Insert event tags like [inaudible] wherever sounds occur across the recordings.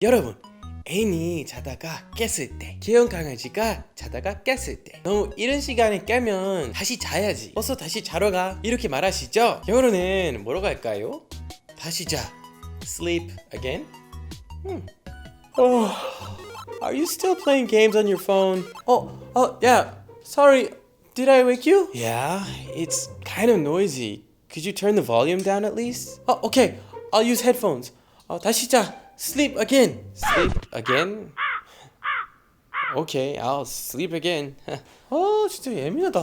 여러분 애인이 자다가 깼을 때 귀여운 강아지가 자다가 깼을 때 너무 이른 시간에 깨면 다시 자야지 어서 다시 자러 가 이렇게 말하시죠 영어로는 뭐라고 할까요? 다시 자 sleep again hmm. oh, are you still playing games on your phone? Oh, oh yeah sorry did I wake you? Yeah it's kind of noisy could you turn the volume down at least? Oh okay I'll use headphones 어, 다시 자 sleep again sleep again Okay, I'll sleep again. [laughs] 아, 진짜 예민하다.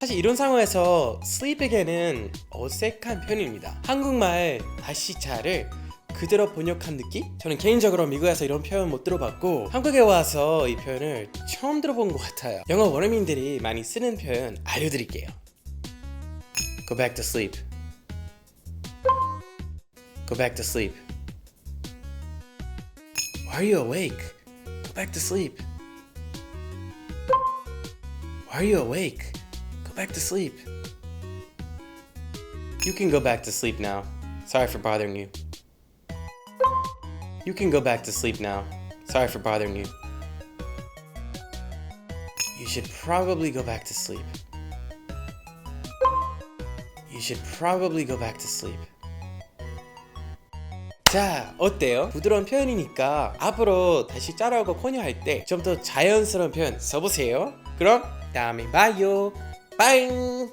사실 이런 상황에서 sleep again은 어색한 표현입니다. 한국말 다시 자를 그대로 번역한 느낌? 저는 개인적으로 미국에서 이런 표현 못 들어봤고 한국에 와서 이 표현을 처음 들어본 것 같아요. 영어 원어민들이 많이 쓰는 표현 알려드릴게요. Go back to sleep. Go back to sleep. Why are you awake? Go back to sleep. Why are you awake? Go back to sleep. You can go back to sleep now. Sorry for bothering you. You can go back to sleep now. Sorry for bothering you. You should probably go back to sleep. You should probably go back to sleep. 자, 어때요? 부드러운 표현이니까 앞으로 다시 짜라고 권유할 때 좀 더 자연스러운 표현 써보세요. 그럼 다음에 봐요. 빠잉!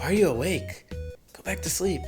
Are you awake? Go back to sleep.